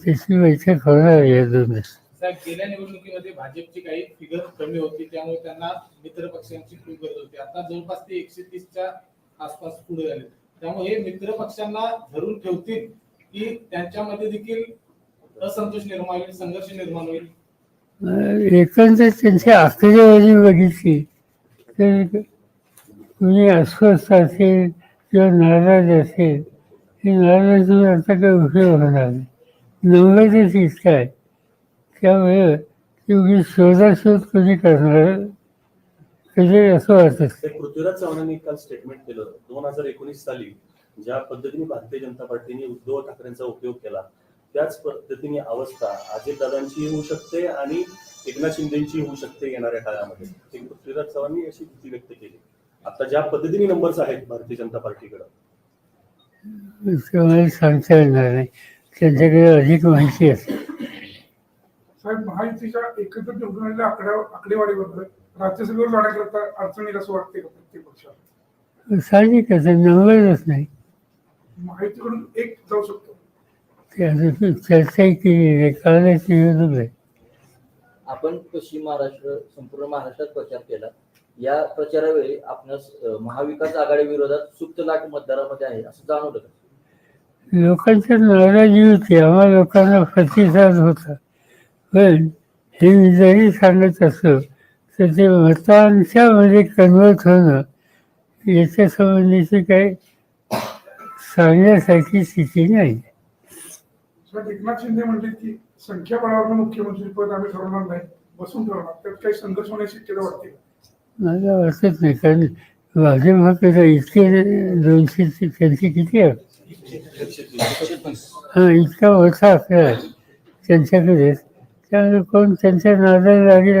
त्याची बैठक होणार आहे दोन दिवस साहेब गेल्या निवडणुकीमध्ये भाजपची काही फिगर कमी होती त्यामुळे त्यांना मित्र पक्षांची खूप गरज होती. आता जवळपास ते एकशे तीसच्या आसपास पुढे झाले त्यामुळे हे मित्र पक्षांना धरून ठेवतील की त्यांच्यामध्ये देखील असंतोष निर्माण होईल संघर्ष निर्माण होईल? अं, एकंदर त्यांची आकडेवारी बघितली तर कुणी अस्वस्थ असेल किंवा नाराज असेल हे नाराज आता काही उपयोग होणार नाही. नव्वदच इतका आहे. त्यामुळे तेवढी शोधाशोध कोणी करणार? कधी असं वाटत? ते पृथ्वीराज चव्हाणांनी काल स्टेटमेंट केलं दोन हजार एकोणीस साली ज्या पद्धतीने भारतीय जनता पार्टीने उद्धव ठाकरेंचा उपयोग केला त्याच पद्धतीने अवस्था अजितदादांची होऊ शकते आणि एकनाथ शिंदेची होऊ शकते येणाऱ्या काळामध्ये. पृथ्वीराज चव्हाणांनी अशी भीती व्यक्त केली. आता ज्या पद्धतीने नंबर्स आहेत भारतीय जनता पार्टीकडे? सांगता येणार नाही. त्यांच्याकडे अधिक माहिती असेल साहेब महायुतीच्या एकत्र निवडून आकड्या आकडेवारीबद्दल राज्यसभेवर जाण्याकरता अडचण येईल असं वाटते का प्रत्येक पक्षाला? साहजिकच आहे नव्वदच नाही. महायुतीकडून एक जाऊ शकतो. ते आता चर्चाही केली नाही कालच निवडणूक आहे आपण पश्चिम महाराष्ट्र संपूर्ण महाराष्ट्रात प्रचार केला. या प्रचारावेळी आपणास अ, महाविकास आघाडी विरोधात सुप्त लाट मतदारामध्ये आहे असं जाणवलं का? लोकांची नाराजी होती आम्हा लोकांना प्रतिसाद होता. पण हे मी जरी सांगत असो तर ते मतांच्या मध्ये कन्वर्ट होणं याच्या संबंधीची काही सांगण्यासारखी स्थिती नाही. एकनाथ शिंदे म्हणले की संख्याबळावर मुख्यमंत्री पद आम्ही ठरवणार नाही बसून ठरवणार. त्यात काही संघर्ष होण्याची शक्यता वाटते? मला वाटत नाही कारण भाजपकडे इतके दोनशे त्यांची किती आहे हा इतका मोठा आकडा त्यांच्याकडे त्यामुळे कोण त्यांच्या नादाला लागेल